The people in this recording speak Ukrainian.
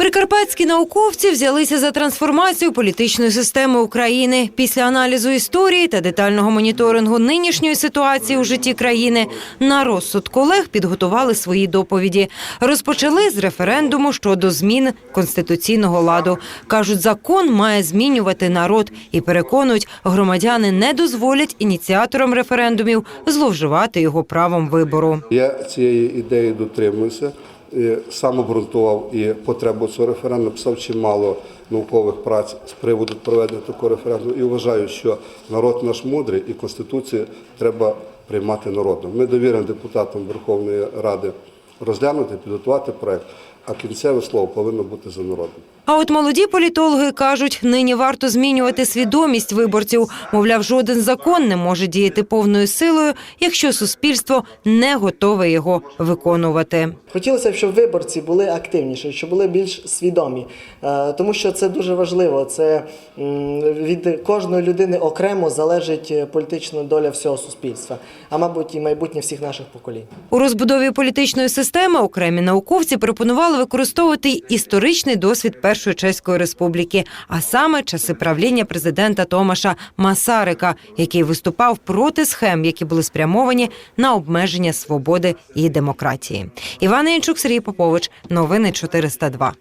Прикарпатські науковці взялися за трансформацію політичної системи України. Після аналізу історії та детального моніторингу нинішньої ситуації у житті країни на розсуд колег підготували свої доповіді. Розпочали з референдуму щодо змін конституційного ладу. кажуть, закон має змінювати народ і переконують, громадяни не дозволять ініціаторам референдумів зловживати його правом вибору. Я цієї ідеї дотримуюся. І Сам обґрунтував і потребу цього референдуму, писав чимало наукових праць з приводу проведення такого референдуму і вважаю, що народ наш мудрий і Конституцію треба приймати народом. Ми довіримо депутатам Верховної Ради розглянути, підготувати проект, а кінцеве слово повинно бути за народом. А от молоді політологи кажуть, нині варто змінювати свідомість виборців. Мовляв, жоден закон не може діяти повною силою, якщо суспільство не готове його виконувати. Хотілося б, щоб виборці були активніші, щоб були більш свідомі, Е, тому що це дуже важливо. Це від кожної людини окремо залежить е, політична доля всього суспільства, а мабуть, і майбутнє всіх наших поколінь. У розбудові політичної системи окремі науковці пропонували використовувати історичний досвід Першої чеської республіки, а саме часи правління президента Томаша Масарика, який виступав проти схем, які були спрямовані на обмеження свободи і демократії. Іван Янчук, Сергій Попович, новини 402.